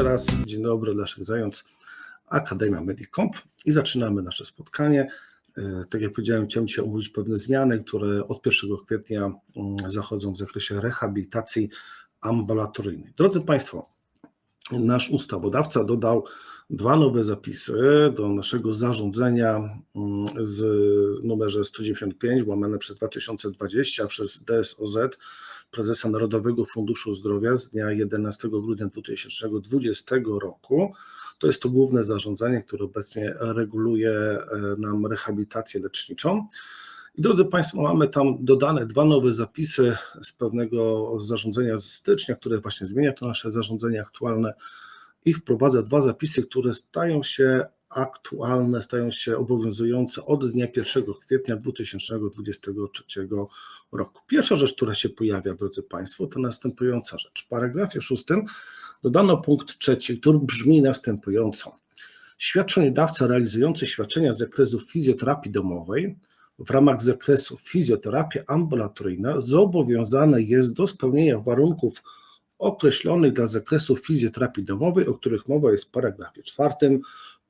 jeszcze raz dzień dobry, Leszek Zając, Akademia Medicomp i zaczynamy nasze spotkanie. E, Tak jak powiedziałem, chciałem dzisiaj omówić pewne zmiany, które od 1 kwietnia mm, zachodzą w zakresie rehabilitacji ambulatoryjnej. Drodzy Państwo, nasz ustawodawca dodał dwa nowe zapisy do naszego zarządzenia mm, z numerze 195 łamane przez 2020 przez DSOZ prezesa Narodowego Funduszu Zdrowia z dnia 11 grudnia 2020 roku. To jest to główne zarządzanie, które obecnie reguluje e, nam rehabilitację leczniczą. I drodzy Państwo, mamy tam dodane dwa nowe zapisy z pewnego zarządzenia z stycznia, które właśnie zmienia to nasze zarządzenie aktualne i wprowadza dwa zapisy, które stają się aktualne, stają się obowiązujące od dnia 1 kwietnia 2023 roku. Pierwsza rzecz, która się pojawia, drodzy Państwo, to następująca rzecz. W paragrafie 6 dodano punkt trzeci, który brzmi następująco. Świadczeniodawca realizujący świadczenia z zakresu fizjoterapii domowej w ramach zakresu fizjoterapia ambulatoryjna zobowiązany jest do spełnienia warunków określonych dla zakresu fizjoterapii domowej, o których mowa jest w paragrafie czwartym,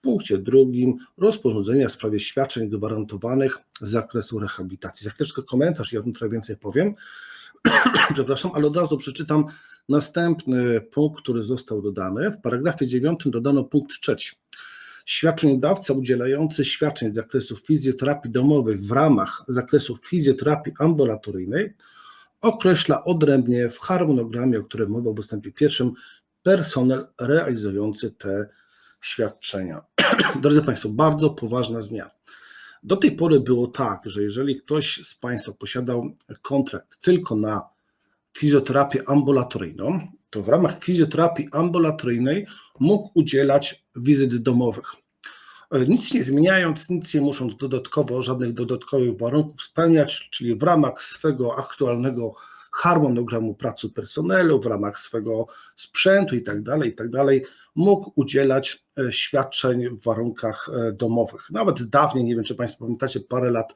punkcie drugim rozporządzenia w sprawie świadczeń gwarantowanych z zakresu rehabilitacji. Za chwileczkę komentarz, ja o tym trochę więcej powiem, przepraszam, ale od razu przeczytam następny punkt, który został dodany. W paragrafie dziewiątym dodano punkt trzeci. Świadczeniodawca udzielający świadczeń z zakresu fizjoterapii domowej w ramach zakresu fizjoterapii ambulatoryjnej określa odrębnie w harmonogramie, o którym mowa w ustępie pierwszym, personel realizujący te świadczenia. Drodzy Państwo, bardzo poważna zmiana. Do tej pory było tak, że jeżeli ktoś z Państwa posiadał kontrakt tylko na fizjoterapię ambulatoryjną, to w ramach fizjoterapii ambulatoryjnej mógł udzielać wizyt domowych. Nic nie zmieniając, nic nie musząc dodatkowo, żadnych dodatkowych warunków spełniać, czyli w ramach swego aktualnego harmonogramu pracy personelu, w ramach swego sprzętu i tak dalej, i tak mógł udzielać e, świadczeń w warunkach e, domowych. Nawet dawniej, nie wiem czy Państwo pamiętacie, parę lat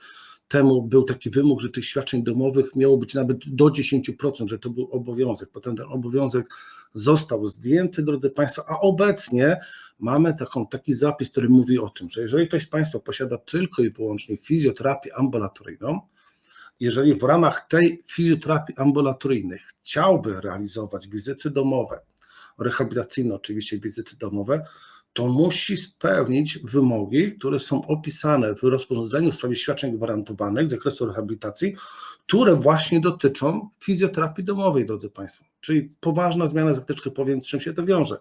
temu był taki wymóg, że tych świadczeń domowych miało być nawet do 10%, że to był obowiązek. Potem ten obowiązek został zdjęty, drodzy Państwo, a obecnie mamy taką, taki zapis, który mówi o tym, że jeżeli ktoś z Państwa posiada tylko i wyłącznie fizjoterapię ambulatoryjną, jeżeli w ramach tej fizjoterapii ambulatoryjnej chciałby realizować wizyty domowe, rehabilitacyjne oczywiście wizyty domowe, to musi spełnić wymogi, które są opisane w rozporządzeniu w sprawie świadczeń gwarantowanych z zakresu rehabilitacji, które właśnie dotyczą fizjoterapii domowej, drodzy Państwo. Czyli poważna zmiana, za powiem, z czym się to wiąże.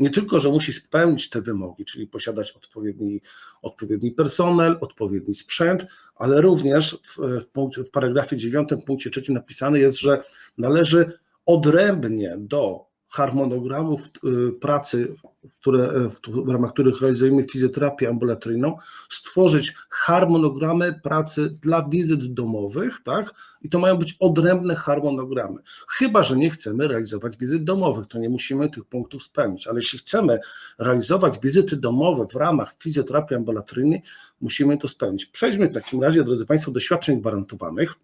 Nie tylko, że musi spełnić te wymogi, czyli posiadać odpowiedni, odpowiedni personel, odpowiedni sprzęt, ale również w, w, w paragrafie 9, punkcie 3 napisane jest, że należy odrębnie do harmonogramów y, pracy, które, w ramach których realizujemy fizjoterapię ambulatoryjną, stworzyć harmonogramy pracy dla wizyt domowych, tak? I to mają być odrębne harmonogramy. Chyba, że nie chcemy realizować wizyt domowych, to nie musimy tych punktów spełnić, ale jeśli chcemy realizować wizyty domowe w ramach fizjoterapii ambulatoryjnej, musimy to spełnić. Przejdźmy w takim razie, drodzy Państwo, do świadczeń gwarantowanych.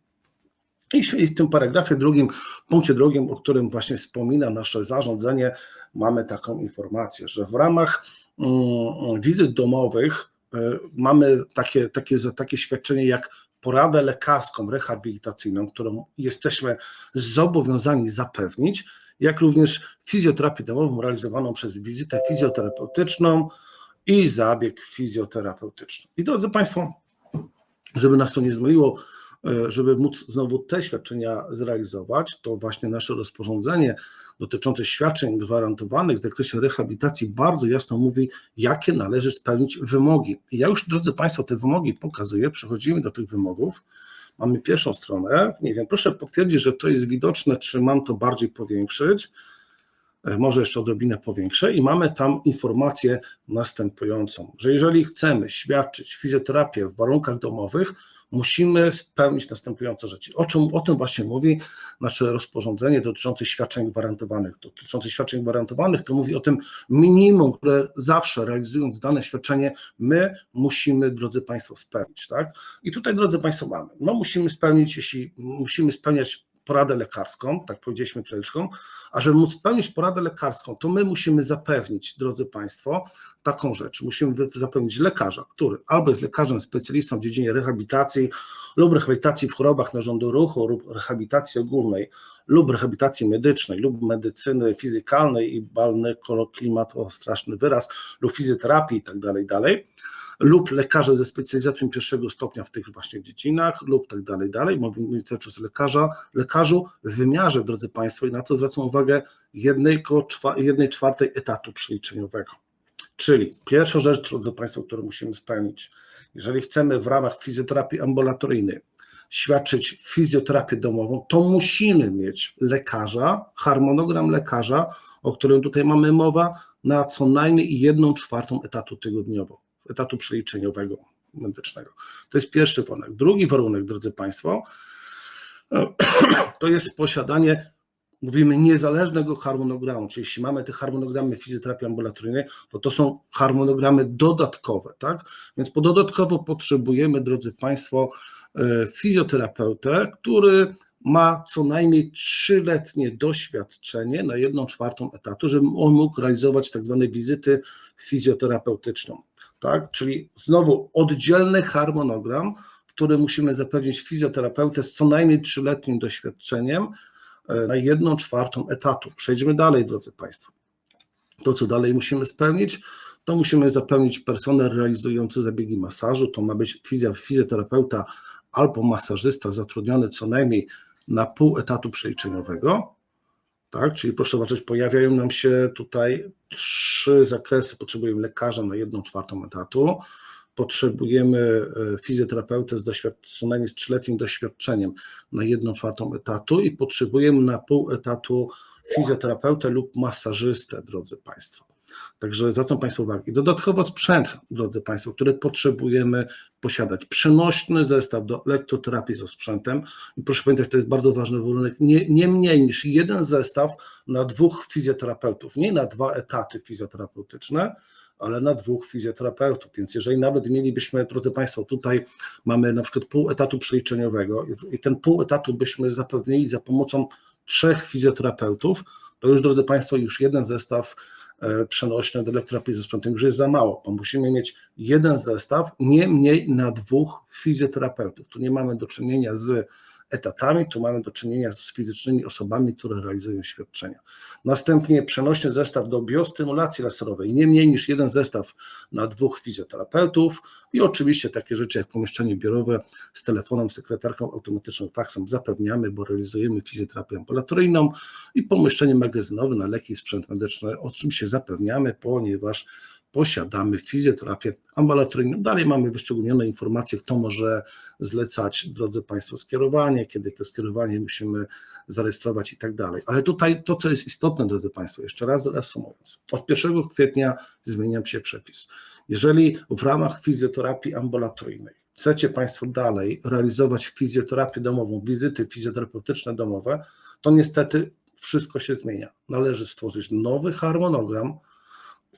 I w tym paragrafie drugim, punkcie drugim, o którym właśnie wspomina nasze zarządzenie, mamy taką informację, że w ramach mm, wizyt domowych y, mamy takie, takie, takie świadczenie jak poradę lekarską, rehabilitacyjną, którą jesteśmy zobowiązani zapewnić, jak również fizjoterapię domową realizowaną przez wizytę fizjoterapeutyczną i zabieg fizjoterapeutyczny. I drodzy Państwo, żeby nas to nie zmyliło, żeby móc znowu te świadczenia zrealizować, to właśnie nasze rozporządzenie dotyczące świadczeń gwarantowanych w zakresie rehabilitacji bardzo jasno mówi, jakie należy spełnić wymogi. Ja już, drodzy Państwo, te wymogi pokazuję, przechodzimy do tych wymogów. Mamy pierwszą stronę. Nie wiem, proszę potwierdzić, że to jest widoczne, czy mam to bardziej powiększyć. E, może jeszcze odrobinę powiększę, i mamy tam informację następującą, że jeżeli chcemy świadczyć fizjoterapię w warunkach domowych, musimy spełnić następujące rzeczy. O, czym, o tym właśnie mówi nasze rozporządzenie dotyczące świadczeń gwarantowanych. Dotyczące świadczeń gwarantowanych to mówi o tym minimum, które zawsze realizując dane świadczenie, my musimy, drodzy Państwo, spełnić. Tak? I tutaj, drodzy Państwo, mamy. No musimy spełnić, jeśli musimy spełniać poradę lekarską, tak powiedzieliśmy przed chwilą, a żeby móc spełnić poradę lekarską, to my musimy zapewnić, drodzy Państwo, taką rzecz. Musimy zapewnić lekarza, który albo jest lekarzem specjalistą w dziedzinie rehabilitacji lub rehabilitacji w chorobach narządu ruchu lub rehabilitacji ogólnej lub rehabilitacji medycznej lub medycyny fizykalnej i balny klimat, o straszny wyraz, lub fizjoterapii i tak dalej lub lekarze ze specjalizacją pierwszego stopnia w tych właśnie dziedzinach, lub tak dalej, dalej. Mówimy to przez lekarza, lekarzu w wymiarze, drodzy Państwo, i na to zwracam uwagę, jednej, jednej czwartej etatu przeliczeniowego. Czyli pierwsza rzecz, drodzy Państwo, którą musimy spełnić, jeżeli chcemy w ramach fizjoterapii ambulatoryjnej świadczyć fizjoterapię domową, to musimy mieć lekarza, harmonogram lekarza, o którym tutaj mamy mowa, na co najmniej jedną czwartą etatu tygodniowo etatu przeliczeniowego medycznego. To jest pierwszy warunek. Drugi warunek, drodzy Państwo, to jest posiadanie, mówimy, niezależnego harmonogramu, czyli jeśli mamy te harmonogramy fizjoterapii ambulatoryjnej, to to są harmonogramy dodatkowe, tak? Więc po dodatkowo potrzebujemy, drodzy Państwo, e, fizjoterapeutę, który ma co najmniej trzyletnie doświadczenie na jedną czwartą etatu, żeby on mógł realizować tak zwane wizyty fizjoterapeutyczną tak? Czyli znowu oddzielny harmonogram, w którym musimy zapewnić fizjoterapeutę z co najmniej trzyletnim doświadczeniem e, na jedną czwartą etatu. Przejdźmy dalej, drodzy Państwo. To, co dalej musimy spełnić, to musimy zapewnić personel realizujący zabiegi masażu. To ma być fizjoterapeuta albo masażysta zatrudniony co najmniej na pół etatu przeliczeniowego tak? Czyli proszę zobaczyć, pojawiają nam się tutaj trzy zakresy. Potrzebujemy lekarza na jedną czwartą etatu, potrzebujemy e, fizjoterapeutę z doświadczeniem, z trzyletnim doświadczeniem na jedną czwartą etatu i potrzebujemy na pół etatu fizjoterapeutę lub masażystę, drodzy Państwo. Także zwracam Państwu uwagę. Dodatkowo sprzęt, drodzy Państwo, który potrzebujemy posiadać. Przenośny zestaw do elektroterapii ze sprzętem. I proszę pamiętać, to jest bardzo ważny warunek. Nie, nie mniej niż jeden zestaw na dwóch fizjoterapeutów, nie na dwa etaty fizjoterapeutyczne, ale na dwóch fizjoterapeutów. Więc jeżeli nawet mielibyśmy, drodzy Państwo, tutaj mamy na przykład pół etatu przeliczeniowego i ten pół etatu byśmy zapewnili za pomocą trzech fizjoterapeutów, to już, drodzy Państwo, już jeden zestaw przenośne do elektroterapii ze sprzętem już jest za mało, bo musimy mieć jeden zestaw, nie mniej na dwóch fizjoterapeutów. Tu nie mamy do czynienia z etatami, tu mamy do czynienia z fizycznymi osobami, które realizują świadczenia. Następnie przenośny zestaw do biostymulacji laserowej, nie mniej niż jeden zestaw na dwóch fizjoterapeutów i oczywiście takie rzeczy jak pomieszczenie biurowe z telefonem, sekretarką automatyczną, faksem zapewniamy, bo realizujemy fizjoterapię ambulatoryjną i pomieszczenie magazynowe na leki i sprzęt medyczny oczywiście zapewniamy, ponieważ posiadamy fizjoterapię ambulatoryjną. Dalej mamy wyszczególnione informacje, kto może zlecać, drodzy Państwo, skierowanie, kiedy to skierowanie musimy zarejestrować i tak dalej. Ale tutaj to, co jest istotne, drodzy Państwo, jeszcze raz reasumując, od 1 kwietnia zmienia się przepis. Jeżeli w ramach fizjoterapii ambulatoryjnej chcecie Państwo dalej realizować fizjoterapię domową, wizyty fizjoterapeutyczne domowe, to niestety wszystko się zmienia. Należy stworzyć nowy harmonogram,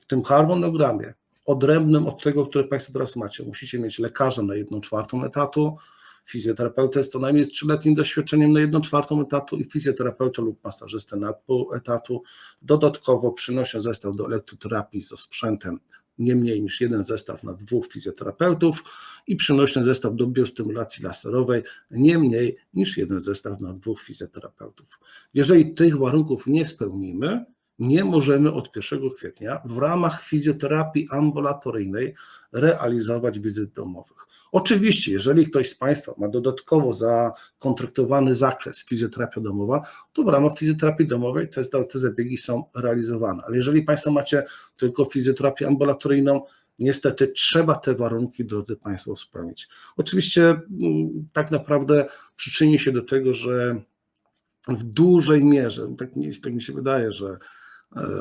tym harmonogramie, odrębnym od tego, które Państwo teraz macie, musicie mieć lekarza na jedną czwartą etatu, fizjoterapeutę z co najmniej z trzyletnim doświadczeniem na jedną czwartą etatu i fizjoterapeutę lub masażystę na pół etatu. Dodatkowo przynoszę zestaw do elektroterapii ze sprzętem nie mniej niż jeden zestaw na dwóch fizjoterapeutów i przynośny zestaw do biostymulacji laserowej nie mniej niż jeden zestaw na dwóch fizjoterapeutów. Jeżeli tych warunków nie spełnimy, nie możemy od 1 kwietnia w ramach fizjoterapii ambulatoryjnej realizować wizyt domowych. Oczywiście, jeżeli ktoś z Państwa ma dodatkowo zakontraktowany zakres fizjoterapia domowa, to w ramach fizjoterapii domowej te, te zabiegi są realizowane. Ale jeżeli Państwo macie tylko fizjoterapię ambulatoryjną, niestety trzeba te warunki, drodzy Państwo, spełnić. Oczywiście mm, tak naprawdę przyczyni się do tego, że w dużej mierze, tak mi, tak mi się wydaje, że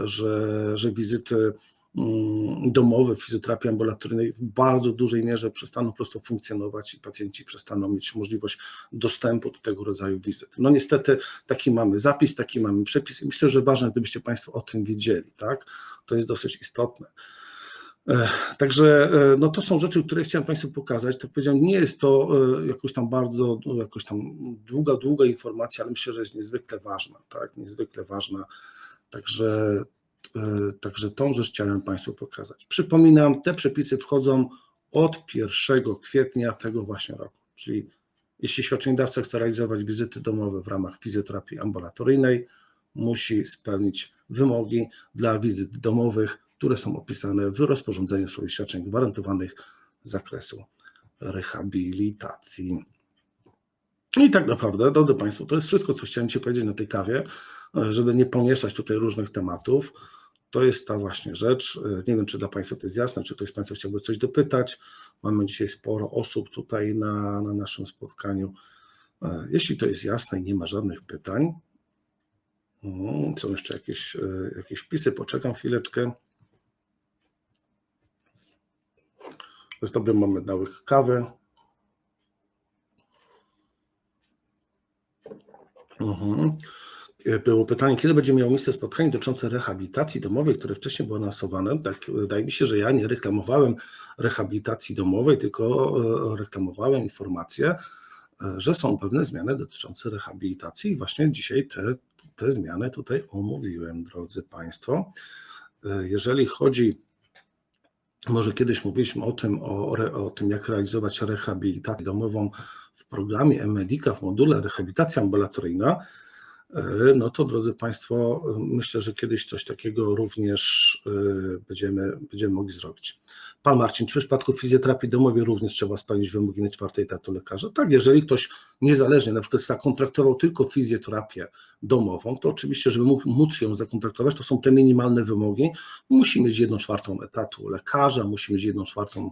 że, że wizyty mm, domowe fizjoterapii ambulatoryjnej w bardzo dużej mierze przestaną po prostu funkcjonować i pacjenci przestaną mieć możliwość dostępu do tego rodzaju wizyt. No niestety taki mamy zapis, taki mamy przepis i myślę, że ważne, gdybyście Państwo o tym wiedzieli, tak? To jest dosyć istotne. Także e, no to są rzeczy, które chciałem Państwu pokazać. Tak powiedziałem, nie jest to e, jakoś tam bardzo, no, jakoś tam długa, długa informacja, ale myślę, że jest niezwykle ważna, tak, niezwykle ważna. Także, e, także tą rzecz chciałem Państwu pokazać. Przypominam, te przepisy wchodzą od 1 kwietnia tego właśnie roku, czyli jeśli świadczeniodawca chce realizować wizyty domowe w ramach fizjoterapii ambulatoryjnej, musi spełnić wymogi dla wizyt domowych, które są opisane w rozporządzeniu w sprawie świadczeń gwarantowanych z zakresu rehabilitacji. I tak naprawdę, drodzy Państwo, to jest wszystko, co chciałem Ci powiedzieć na tej kawie, żeby nie pomieszać tutaj różnych tematów. To jest ta właśnie rzecz. Nie wiem, czy dla Państwa to jest jasne, czy ktoś z Państwa chciałby coś dopytać. Mamy dzisiaj sporo osób tutaj na, na naszym spotkaniu. Jeśli to jest jasne i nie ma żadnych pytań, mm, są jeszcze jakieś, jakieś wpisy, poczekam chwileczkę. Jest dobry moment na łyk kawy. Mhm. Było pytanie, kiedy będzie miało miejsce spotkanie dotyczące rehabilitacji domowej, które wcześniej było anonsowane. Tak, wydaje mi się, że ja nie reklamowałem rehabilitacji domowej, tylko e, reklamowałem informację, e, że są pewne zmiany dotyczące rehabilitacji i właśnie dzisiaj te, te zmiany tutaj omówiłem, drodzy Państwo. E, Jeżeli chodzi może kiedyś mówiliśmy o tym, o, o tym, jak realizować rehabilitację domową w programie e-Medica, w module rehabilitacja ambulatoryjna. E, No to drodzy Państwo, myślę, że kiedyś coś takiego również e, będziemy, będziemy mogli zrobić. Pan Marcin, czy w przypadku fizjoterapii domowej również trzeba spełnić wymogi na czwartej etatu lekarza? Tak, jeżeli ktoś niezależnie na przykład zakontraktował tylko fizjoterapię domową, to oczywiście, żeby mógł- móc ją zakontraktować, to są te minimalne wymogi. Musi mieć jedną czwartą etatu lekarza, musi mieć jedną czwartą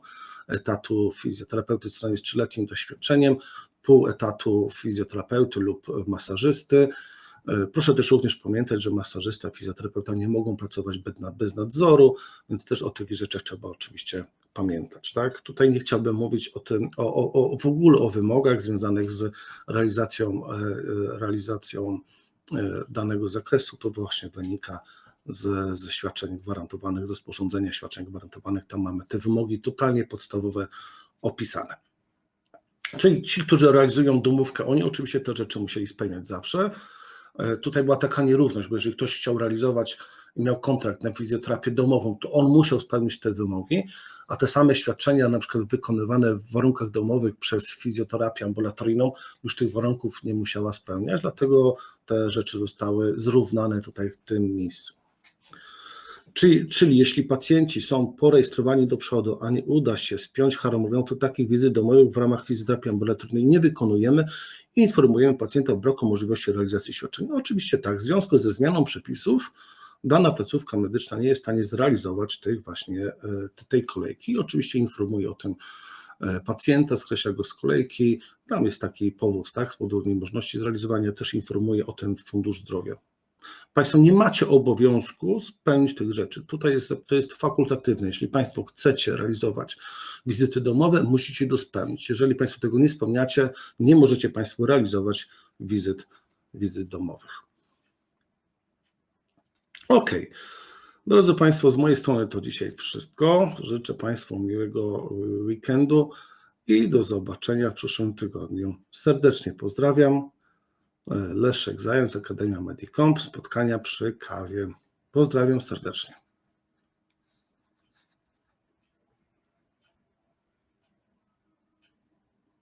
etatu fizjoterapeuty z trzyletnim doświadczeniem, pół etatu fizjoterapeuty lub masażysty. E, Proszę też również pamiętać, że masażysta, fizjoterapeuta nie mogą pracować bez, na- bez nadzoru, więc też o tych rzeczach trzeba oczywiście pamiętać. Tak? Tutaj nie chciałbym mówić o tym, o, o, o, w ogóle o wymogach związanych z realizacją, e, e, realizacją danego zakresu. To właśnie wynika ze, ze świadczeń gwarantowanych, z rozporządzenia świadczeń gwarantowanych. Tam mamy te wymogi totalnie podstawowe opisane. Czyli ci, którzy realizują domówkę, oni oczywiście te rzeczy musieli spełniać zawsze. E, Tutaj była taka nierówność, bo jeżeli ktoś chciał realizować i miał kontrakt na fizjoterapię domową, to on musiał spełnić te wymogi, a te same świadczenia, na przykład wykonywane w warunkach domowych przez fizjoterapię ambulatoryjną, już tych warunków nie musiała spełniać, dlatego te rzeczy zostały zrównane tutaj w tym miejscu. Czyli, czyli jeśli pacjenci są porejestrowani do przodu, a nie uda się spiąć harmonogramu, to takich wizyt domowych w ramach fizjoterapii ambulatoryjnej nie wykonujemy i informujemy pacjenta o braku możliwości realizacji świadczeń. No, oczywiście tak, w związku ze zmianą przepisów dana placówka medyczna nie jest w stanie zrealizować tych właśnie, e, tej kolejki. Oczywiście informuje o tym e, pacjenta, skreśla go z kolejki. Tam jest taki powód, tak, z powodu niemożności zrealizowania, też informuje o tym Fundusz Zdrowia. Państwo nie macie obowiązku spełnić tych rzeczy. Tutaj jest, to jest fakultatywne. Jeśli Państwo chcecie realizować wizyty domowe, musicie to spełnić. Jeżeli Państwo tego nie spełniacie, nie możecie Państwo realizować wizyt, wizyt domowych. Ok. Drodzy Państwo, z mojej strony to dzisiaj wszystko. Życzę Państwu miłego y, weekendu i do zobaczenia w przyszłym tygodniu. Serdecznie pozdrawiam. Leszek Zając, Akademia Medicomp, spotkania przy kawie. Pozdrawiam serdecznie.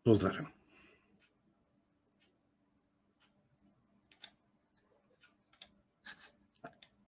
Pozdrawiam.